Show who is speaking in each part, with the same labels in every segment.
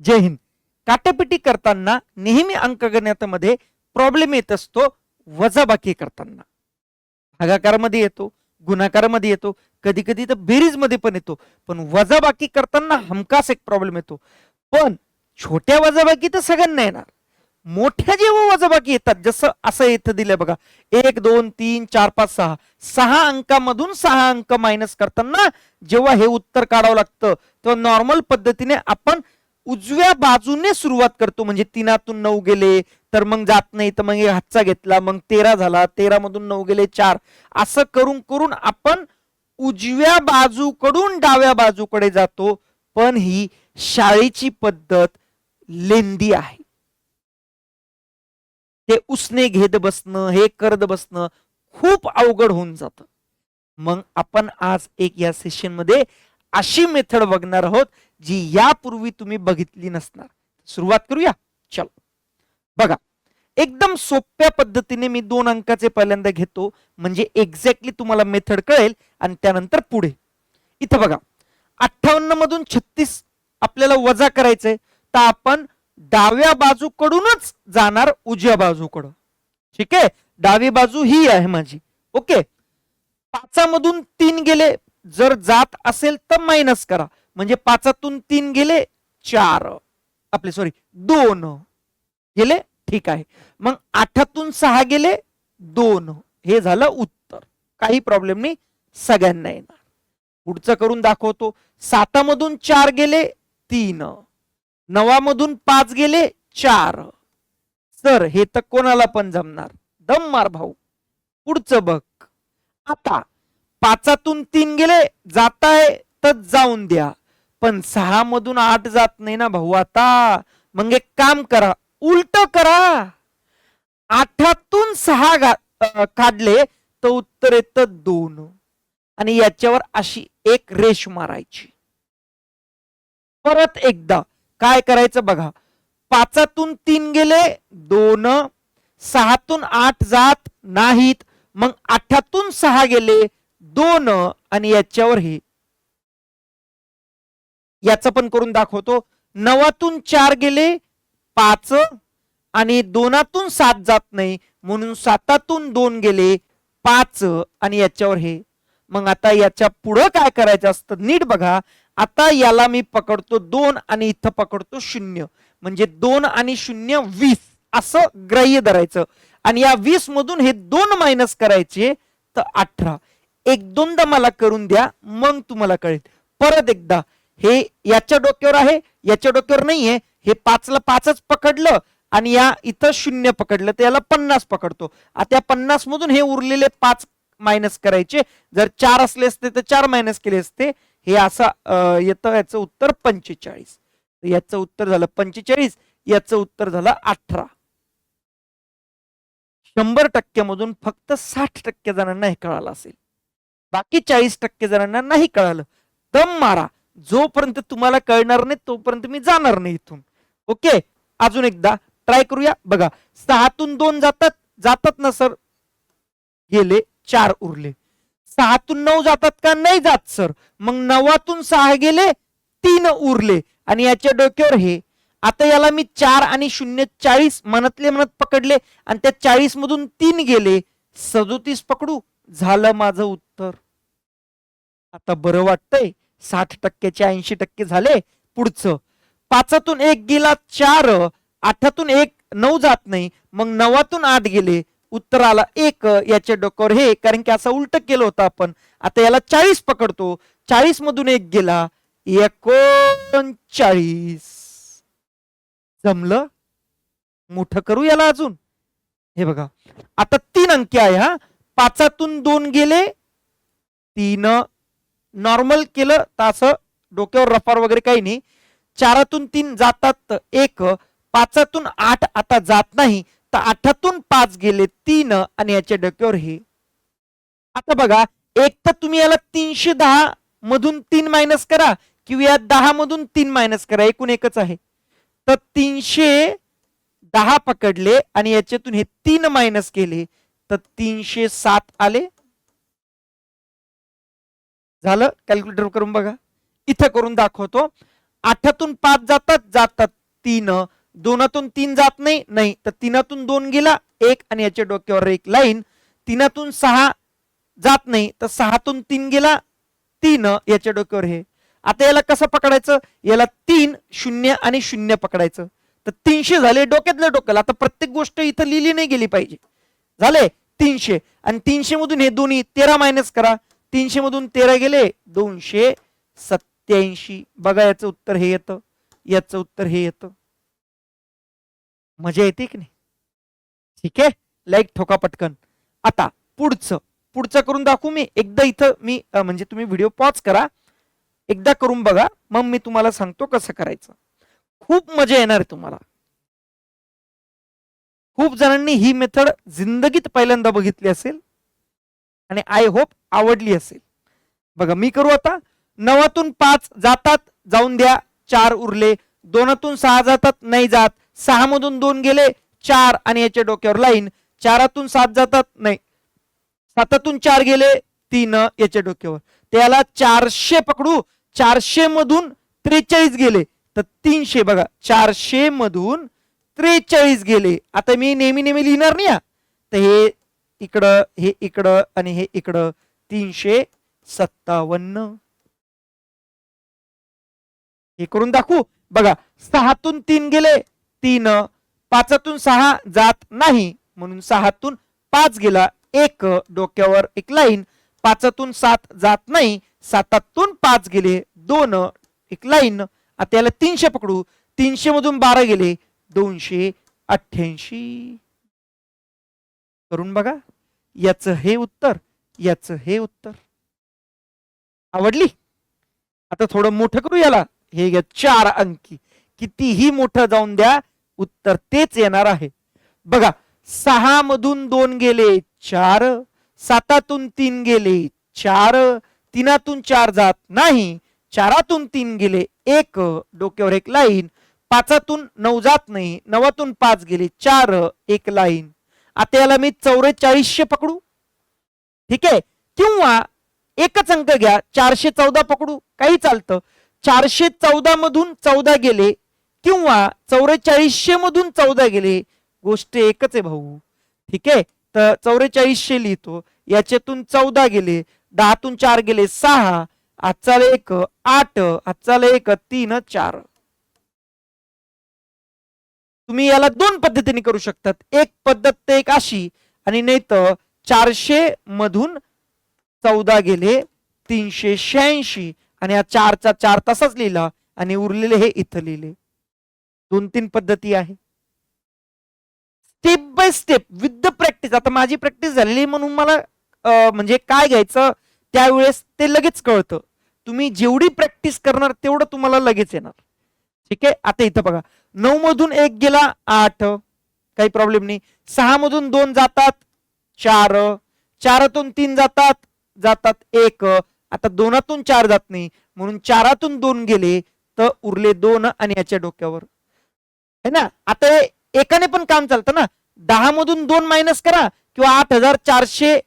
Speaker 1: जय हिंद. काट्यापिटी करताना नेहमी अंकगणितामध्ये प्रॉब्लेम येत असतो वजाबाकी करताना. भागाकारमध्ये येतो गुणाकारमध्ये येतो कधी कधी तर बेरीजमध्ये पण येतो पण वजाबाकी करताना हमखास एक प्रॉब्लेम येतो. पण छोट्या वजाबाकी तर सगळ्यांना येणार. मोठ्या जेव्हा वजाबाकी येतात जसं असं इथं दिलंय बघा एक दोन तीन चार पाच सहा. सहा अंकामधून सहा अंक मायनस करताना जेव्हा हे उत्तर काढावं लागतं तेव्हा नॉर्मल पद्धतीने आपण उजव्या बाजूने सुरुवात करतो. म्हणजे तीनातून नऊ गेले तर मग जात नाही तर मग हातचा घेतला मग तेरा झाला तेरा मधून नऊ गेले चार. असं करून करून आपण उजव्या बाजूकडून डाव्या बाजूकडे जातो. पण ही शाळेची पद्धत लेंदी आहे. ते उसने घेत बसणं हे करत बसणं खूप अवघड होऊन जातं. मग आपण आज एक या सेशनमध्ये अशी मेथड बघणार आहोत जी यापूर्वी तुम्ही बघितली नसणार. सुरुवात करूया? चलो. बघा एकदम सोप्या पद्धतीने मी दोन अंकाचे पहिल्यांदा घेतो म्हणजे एक्झॅक्टली तुम्हाला मेथड कळेल आणि त्यानंतर पुढे. इथं बघा अठ्ठावन्न मधून छत्तीस आपल्याला वजा करायचंय तर आपण डाव्या बाजूकडूनच जाणार उजव्या बाजूकडं. ठीक आहे? डावी बाजू ही आहे माझी. ओके? पाचामधून तीन गेले जर जात असेल तर मायनस करा. म्हणजे पाचातून तीन गेले चार. आपले सॉरी दोन. गेले ठीक आहे. मग आठातून सहा गेले दोन. हे झालं उत्तर. काही प्रॉब्लेम नाही सगळ्यांना येणार. पुढचं करून दाखवतो. सातामधून चार गेले तीन. नवामधून पाच गेले चार. सर हे तर कोणाला पण जमणार. दम मार भाऊ. पुढचं बघ. आता पाचातून तीन गेले जाताय तर जाऊन द्या. पण सहा मधून आठ जात नाही ना भाऊ आता. मग एक काम करा उलट करा. आठातून सहा काढले तर उत्तर येत दोन. आणि याच्यावर अशी एक रेष मारायची. परत एकदा काय करायचं बघा. पाचातून तीन गेले दोन. सहातून आठ जात नाहीत. मग आठातून सहा गेले दोन आणि याच्यावर हे याचं पण करून दाखवतो. नवातून चार गेले पाच आणि दोनातून सात जात नाही. म्हणून सातातून दोन गेले पाच आणि याच्यावर हे. मग आता याच्या पुढं काय करायचं असतं नीट बघा. आता याला मी पकडतो दोन आणि इथं पकडतो शून्य. म्हणजे दोन आणि शून्य वीस. असं ग्राह्य धरायचं. आणि या वीस मधून हे दोन मायनस करायचे तर अठरा. एक दोनदा मला करून द्या मग तुम्हाला कळेल. परत एकदा हे याच्या डोक्यावर आहे याच्या डोक्यावर नाहीये. हे पाचला पाचच पकडलं आणि या इथं शून्य पकडलं तर याला पन्नास पकडतो. आता या पन्नास मधून हे उरलेले पाच मायनस करायचे. जर चार असले असते तर चार मायनस केले असते. हे असं येतं याचं उत्तर पंचेचाळीस. याचं उत्तर झालं पंचेचाळीस याचं उत्तर झालं अठरा. शंभर टक्क्यामधून फक्त साठ टक्के जणांना हे कळालं असेल. बाकी चाळीस टक्के जणांना नाही कळालं. दम मारा. जोपर्यंत तुम्हाला कळणार नाही तोपर्यंत मी जाणार नाही इथून. ओके? अजून एकदा ट्राय करूया. बघा सहातून दोन जातात. जातात ना सर? गेले चार उरले. सहातून नऊ जातात का? नाही जात सर. मग नवातून सहा गेले तीन उरले. आणि याच्या डोक्यावर हे. आता याला मी चार आणि शून्य चाळीस मनातले मनात पकडले आणि त्या चाळीस मधून तीन गेले. सदोतीस पकडू. झालं माझं उत्तर. आता बरं वाटतंय. साठ टक्क्याचे ऐंशी टक्के झाले पुढचं. पाचातून एक गेला चार आठातून एक नऊ जात नाही मग नवातून आठ गेले उत्तर आला एक याच्या डोक्यावर हे कारण की असं उलट केलं होतं आपण. आता याला चाळीस पकडतो. चाळीस मधून एक गेला एकोणचाळीस. जमलं? मोठं करू याला अजून. हे बघा. आता तीन अंकी आहे हा. पाचातून दोन गेले तीन नॉर्मल केलं तर असं डोक्यावर रफार वगैरे काही नाही. चारातून तीन जातात एक पाचातून आठ आता जात नाही तर आठातून पाच गेले तीन आणि याच्या डोक्यावर हे. आता बघा एक तर तुम्ही याला तीनशे दहा मधून तीन मायनस करा किंवा या दहा मधून तीन मायनस करा एकूण एकच आहे. तर तीनशे दहा पकडले आणि याच्यातून हे तीन मायनस केले तर तीनशे सात आले. झालं? कॅल्क्युलेटर करून बघा. इथं करून दाखवतो. आठातून पाच जातात जातात तीन. दोनातून तीन जात नाही नाही. तर तीनातून दोन गेला एक आणि याच्या डोक्यावर एक लाईन. तीनातून सहा जात नाही तर सहातून तीन गेला तीन. याच्या डोक्यावर हे. आता याला कसं पकडायचं? याला तीन शून्य आणि शून्य पकडायचं. तर तीनशे झाले डोक्यातलं डोक्याला आता प्रत्येक गोष्ट इथं लिहिली नाही गेली पाहिजे. झाले तीनशे. आणि तीनशे मधून हे दोन्ही तेरा मायनस करा. तीनशे मधून तेरा गेले दोनशे सत्याऐंशी बघा याचं उत्तर हे येतं याचं उत्तर हे येतं. मजा येते की नाही? ठीक आहे? लाईक ठोका पटकन. आता पुढचं पुढचं करून दाखवू मी. एकदा इथं मी म्हणजे तुम्ही व्हिडिओ पॉज करा. एकदा करून बघा. मग मी तुम्हाला सांगतो कसं करायचं. खूप मजा येणार आहे तुम्हाला. खूप जणांनी ही मेथड जिंदगीत पहिल्यांदा बघितली असेल. आणि आय होप आवडली असेल. बघा मी करू आता. नवातून पाच जातात जाऊन द्या. चार उरले. दोनातून सहा जातात नाही जात. सहा मधून दोन गेले चार. आणि याच्या डोक्यावर लाईन. चारातून सात जातात नाही. सातातून चार गेले तीन याच्या डोक्यावर. त्याला चारशे पकडू. चारशे मधून त्रेचाळीस गेले. तर तीनशे बघा चारशे मधून त्रेचाळीस गेले. आता मी नेहमी नेहमी लिहिणार नाही तर हे इकडं हे इकडं आणि हे इकडं. तीनशे सत्तावन्न. हे करून दाखवू. बघा सहातून तीन गेले तीन. पाचातून सहा जात नाही. म्हणून सहातून पाच गेला एक. डोक्यावर एक लाईन. पाचातून सात जात नाही. सातातून पाच गेले दोन. एक लाईन. आता याला तीनशे पकडू. तीनशे मधून बारा गेले दोनशे अठ्ठ्याऐंशी. करून बघा. याचं हे उत्तर याचं हे उत्तर. आवडली? आता थोडं मोठं करू याला. हे घ्या चार अंकी. कितीही मोठं जाऊन द्या उत्तर तेच येणार आहे. बघा सहा मधून दोन गेले चार. सातातून तीन गेले चार. तीनातून चार जात नाही. चारातून तीन गेले एक. डोक्यावर एक लाईन. पाचातून नऊ जात नाही. नवातून पाच गेले चार. एक लाईन. आता याला मी चौवेचाळीसशे पकडू. ठीक आहे? किंवा एकच अंक घ्या चारशे चौदा पकडू. काही चालतं. चारशे चौदा मधून चौदा गेले किंवा चौवेचाळीसशे मधून चौदा गेले गोष्ट एकच आहे भाऊ. ठीक आहे? तर चौवेचाळीसशे लिहितो. याच्यातून चौदा गेले दहातून चार गेले सहा. आजचाला एक आठ. आजचाला एक तीन चार. तुम्ही याला दोन पद्धतीने करू शकतात. एक पद्धत तर एक अशी आणि नाही तर चारशे मधून चौदा गेले तीनशे शहाऐंशी आणि हा चारचा चार तासच लिहिला आणि उरलेले हे इथं लिहिले. दोन तीन पद्धती आहे. Step by step with the practice आता माझी प्रॅक्टिस झालेली म्हणून मला म्हणजे काय घ्यायचं त्यावेळेस ते लगेच कळतं. तुम्ही जेवढी प्रॅक्टिस करणार तेवढं तुम्हाला लगेच येणार. ठीक आहे? आता इथं बघा. नऊ मधून एक गेला आठ. काही प्रॉब्लेम नाही. सहा मधून दोन जातात चार. चारातून तीन जातात जातात एक. आता दोनातून चार जात नाही. म्हणून चारातून दोन गेले तर उरले दोन आणि याच्या डोक्यावर. है ना? आता एकाने पण काम चालतं ना. दहा मधून दोन मायनस करा किंवा आठ हजार चारशे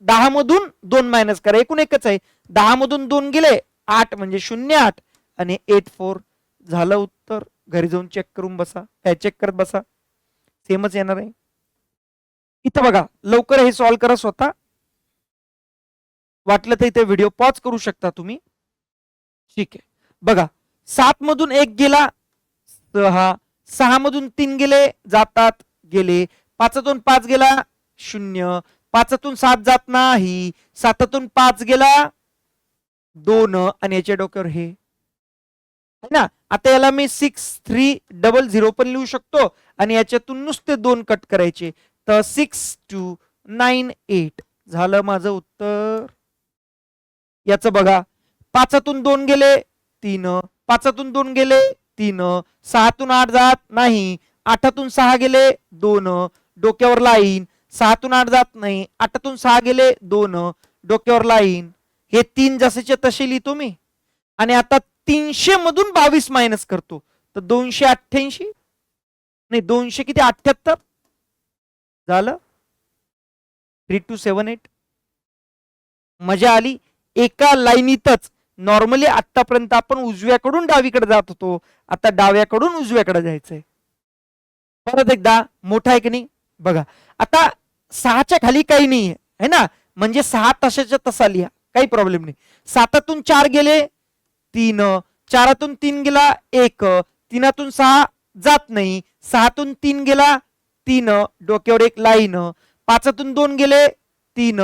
Speaker 1: दहा मधून दोन मायनस करा. एकूण एकच आहे. दहा मधून दोन गेले आठ म्हणजे शून्य आठ. आणि एट फोर झालं उत्तर. घरी जाऊन चेक करून बसा. चेक करत बसा? सेमच येणार आहे. इथं बघा लवकर हे सॉल्व करा स्वतः. वाटलं तर इथे व्हिडिओ पॉज करू शकता तुम्ही. ठीक आहे. बघा सात मधून एक गेला सहा सहा मधून तीन गेले जातात गेले. पाचातून पाच गेला शून्य. पाचातून सात जात नाही. सातातून पाच गेला दोन. आणि याच्या डोक्यावर हे. है ना? आता याला मी सिक्स थ्री डबल झिरो पण लिहू शकतो आणि याच्यातून नुसते दोन कट करायचे. तर सिक्स टू नाईन एट झालं माझं उत्तर? याचं बघा. पाचातून दोन गेले तीन. पाचातून दोन गेले तीन. सहातून आठ जात नाही. आठातून सहा गेले दोन. डोक्यावर लाईन. सहातून आठ जात नाही. आठातून सहा गेले दोन. डोक्यावर लाईन. हे तीन जसेचे तसे लिहितो मी. आणि आता तीनशे मधून बावीस मायनस करतो. तर दोनशे अठ्ठ्याऐंशी? नाही दोनशे किती? अठ्ठ्याहत्तर? झालं? थ्री टू सेवन एट मजा आली. एका लाईनीतच. नॉर्मली आतापर्यंत आपण उजव्याकडून डावीकडे जात होतो. आता डाव्याकडून उजव्याकडे जायचंय. परत एकदा. मोठा आहे की नाही? बघा. आता सहाच्या खाली काही नाही है ना? म्हणजे सहा तशाच्या तसा लिहा. काही प्रॉब्लेम नाही. सातातून चार गेले. तीन चारातून तीन गेला एक तीनातून सहा जात नाही सहातून तीन गेला तीन डोक्यावर एक लाईन पाचातून दोन गेले तीन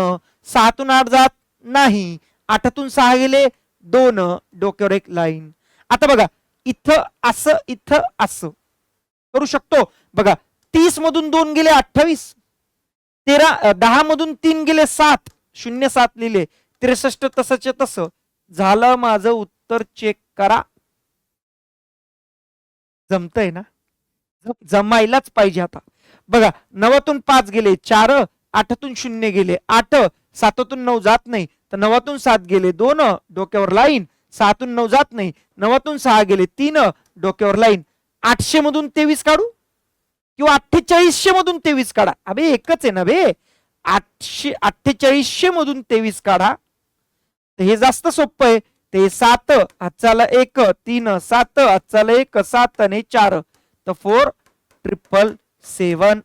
Speaker 1: सहातून आठ जात नाही आठातून सहा गेले दोन डोक्यावर एक लाईन. आता बघा इथं असं इथं असं करू शकतो. बघा तीस मधून दोन गेले अठ्ठावीस तेरा दहा मधून तीन गेले सात शून्य सात लिहिले त्रेसष्ट तसंच तसं. झालं माझं उत्तर. चेक करा. जमतंय ना? जमायलाच पाहिजे आता. बघा नवातून पाच गेले चार आठातून शून्य गेले आठ सातातून नऊ जात नाही. तर नवातून सात गेले दोन डोक्यावर लाईन. सहातून नऊ जात नाही. नवातून सहा गेले तीन डोक्यावर लाईन. आठशे मधून तेवीस काढू? किंवा अठ्ठेचाळीसशे मधून तेवीस काढा? अबे एकच आहे ना बे. आठशे अठ्ठेचाळीसशे मधून तेवीस काढा. तर हे जास्त सोपं आहे. ते सात हातचाला एक तीन सात हातचाला एक सात आणि चार. तर फोर ट्रिपल सेवन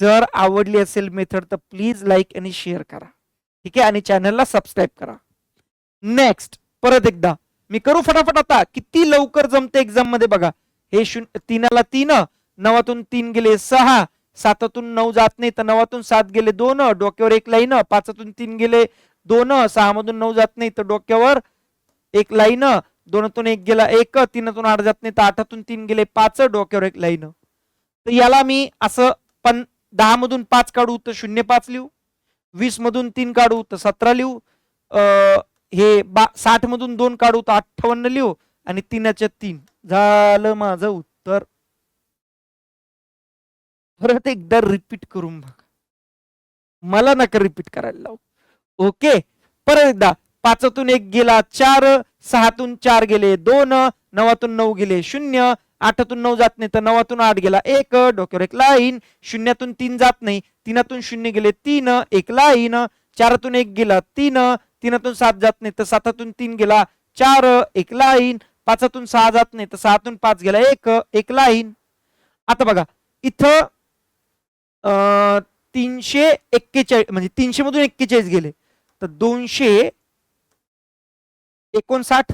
Speaker 1: जर आवडली असेल मेथड तर प्लीज लाईक आणि शेअर करा. ठीक आहे? आणि चॅनलला सबस्क्राईब करा. नेक्स्ट परत एकदा. मी करू फटाफट आता. किती लवकर जमते एक्झाममध्ये बघा. हे शून्य तीनाला तीन नवातून तीन गेले सहा. सातातून नऊ जात नाही तर नवातून सात गेले दोन डोक्यावर एक लाईन पाचातून तीन गेले दोन सहा मधून नऊ जात नाही तर डोक्यावर एक लाईन दोनातून एक गेला एक तीनातून आठ जात नाही तर आठातून तीन गेले पाच डोक्यावर एक लाईन. तर याला मी असं पण दहा मधून पाच काढू तर शून्य पाच लिहू वीस मधून तीन काढू तर सतरा लिहू हे बा साठ मधून दोन काढू तर अठ्ठावन्न लिहू आणि तीनाच्या तीन. झालं माझं उत्तर. परत एकदा रिपीट करून बघा. मला नका रिपीट करायला लावू. ओके परत एकदा. पाचातून एक गेला चार सहातून चार गेले दोन नवातून नऊ गेले शून्य आठातून नऊ जात नाही तर नवातून आठ गेला एक डोक्यावर एक लाईन शून्यातून तीन जात नाही तीनातून शून्य गेले तीन एक लाईन चारातून एक गेला तीन तीनातून सात जात नाही तर सातातून तीन गेला चार एक लाईन पाचातून सहा जात नाही तर सहातून पाच गेला एक एक लाईन. आता बघा. इथं तीनशे एक्केचाळीस म्हणजे तीनशे मधून एक्केचाळीस गेले. तर दोनशे एकोणसाठ.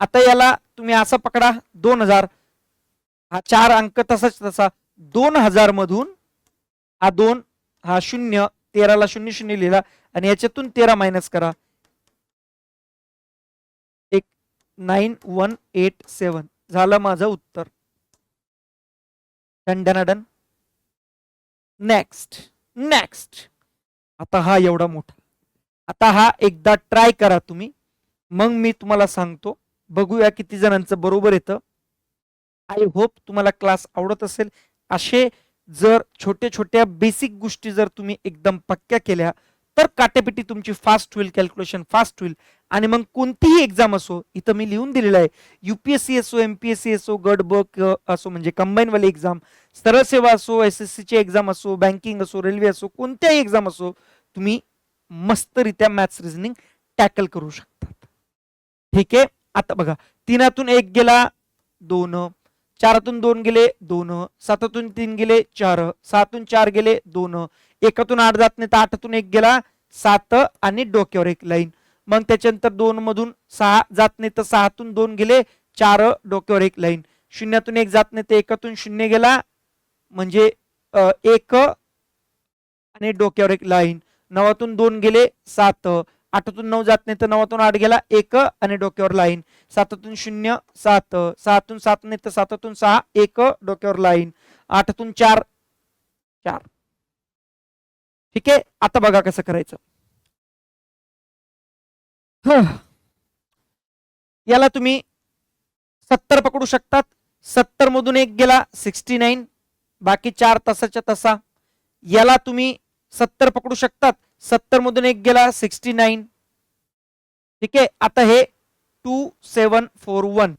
Speaker 1: आता याला तुम्ही असं पकडा दोन हजार. हा चार अंक तसाच तसा. दोन हजार मधून हा दोन हा शून्य तेराला शून्य शून्य लिहिला आणि याच्यातून तेरा मायनस करा. एक नाईन वन एट सेवन झालं माझं उत्तर. Done done done. Next next आता हा एवढा मोठा. आता हा एकदा ट्राय करा तुम्ही. मग मी तुम्हाला सांगतो. बघूया किती जणांचं बरोबर येतं. आय होप तुम्हाला क्लास आवडत असेल. असे जर छोट्या छोट्या बेसिक गोष्टी जर तुम्ही एकदम पक्क्या केल्या तर काट्यापिटी तुमची फास्ट होईल कॅल्क्युलेशन फास्ट होईल आणि मग कोणतीही एक्झाम असो इथं मी लिहून दिलेलं आहे. युपीएससी असो एमपीएससी असो गट ब असो म्हणजे कंबाईनवाली एक्झाम सरळ सेवा असो एस एस सीची एक्झाम असो बँकिंग असो रेल्वे असो कोणत्याही एक्झाम असो तुम्ही मस्तरित्या मॅथ्स रिझनिंग टॅकल करू शकतात. ठीक आहे? आता बघा तीनातून एक गेला दोन. चारातून दोन गेले दोन. सातातून तीन गेले चार. सातून चार गेले दोन. एकातून आठ जात नाही तर आठातून एक गेला सात. आणि डोक्यावर एक लाईन. मग त्याच्यानंतर दोन मधून सहा जात नाही तर सहातून दोन गेले चार डोक्यावर एक लाईन. शून्यातून एक जात नाही तर एकातून शून्य गेला म्हणजे एक आणि डोक्यावर एक लाईन. नवातून दोन गेले सात. आठातून नऊ जात नाही तर नवातून आठ गेला एक आणि डोक्यावर लाईन. सातातून शून्य सात. सहातून सात नाही तर सातातून सहा एक डोक्यावर लाईन. आठातून चार चार. ठीक आहे? आता बघा कसं करायचं. याला तुम्ही सत्तर पकडू शकतात. सत्तर मधून एक गेला सिक्स्टी नाईन बाकी चार तासाच्या तसा. याला तुम्ही सत्तर पकडू शकतात. सत्तर मधून एक गेला सिक्स्टी नाईन ठीक आहे? आता हे two seven four one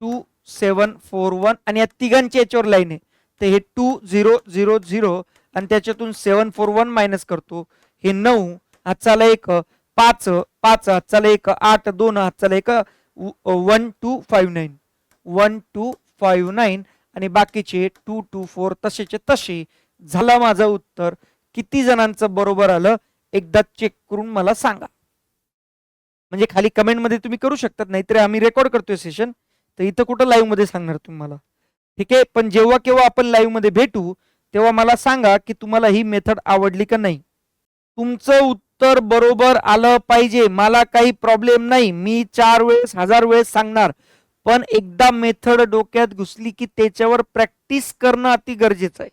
Speaker 1: two seven four one आणि या तिघांची याच्यावर लाईन आहे. तर हे टू झिरो झिरो झिरो आणि त्याच्यातून सेवन फोर वन मायनस करतो. हे नऊ. हातचाला एक. पाच पाच हातचाला एक आठ दोन हातचाला एक one two five nine. One two five nine आणि बाकीचे टू टू फोर तसेचे तसे. झालं माझं उत्तर. किती जणांचं बरोबर आलं एकदा चेक करून मला सांगा. म्हणजे खाली कमेंटमध्ये तुम्ही करू शकतात नाहीतर आम्ही रेकॉर्ड करतोय सेशन तर इथं कुठं लाईव्हमध्ये सांगणार तुम्हाला? ठीक आहे? पण जेव्हा केव्हा आपण लाईव्हमध्ये भेटू तेव्हा मला सांगा की तुम्हाला ही मेथड आवडली का नाही. तुमचं उत्तर बरोबर आलं पाहिजे. मला काही प्रॉब्लेम नाही. मी चार वेळेस हजार वेळेस सांगणार. पण एकदा मेथड डोक्यात घुसली की त्याच्यावर प्रॅक्टिस करणं अति गरजेचं आहे.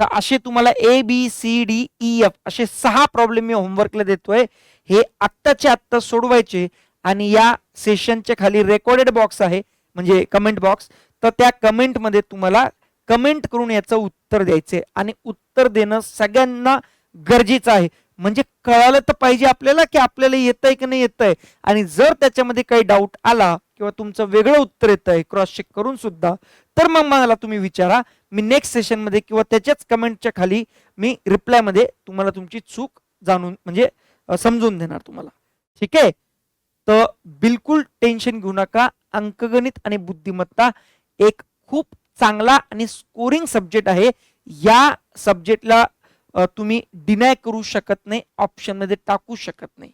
Speaker 1: तर असे तुम्हाला A B C D E F असे सहा प्रॉब्लेम मी होमवर्कला देतोय. हे आत्ताचे आत्ता सोडवायचे आणि या सेशनच्या खाली रेकॉर्डेड बॉक्स आहे. म्हणजे कमेंट बॉक्स तर त्या कमेंटमध्ये तुम्हाला कमेंट करून याचं उत्तर द्यायचंय आणि उत्तर देणं सगळ्यांना गरजेचं आहे. म्हणजे कळालं तर पाहिजे आपल्याला की आपल्याला येतंय की नाही येतंय. आणि जर त्याच्यामध्ये काही डाऊट आला किंवा तुमचं वेगळं उत्तर येत आहे क्रॉस चेक करून सुद्धा तर मग मला तुम्ही विचारा. मी नेक्स्ट सेशनमध्ये किंवा त्याच्याच कमेंटच्या खाली मी रिप्लायमध्ये तुम्हाला तुमची चूक जाणून म्हणजे समजून देणार तुम्हाला. ठीक आहे? तर बिलकुल टेन्शन घेऊ नका. अंकगणित आणि बुद्धिमत्ता एक खूप चांगला आणि स्कोरिंग सब्जेक्ट आहे. या सब्जेक्टला तुम्ही डिनाय करू शकत नाही ऑप्शनमध्ये टाकू शकत नाही.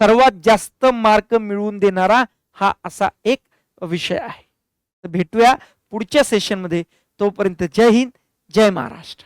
Speaker 1: सर्वात जास्त मार्क मिळवून देणारा हा असा एक विषय आहे. तर भेटूया पुढच्या सेशनमध्ये तोपर्यंत जय हिंद जय महाराष्ट्र.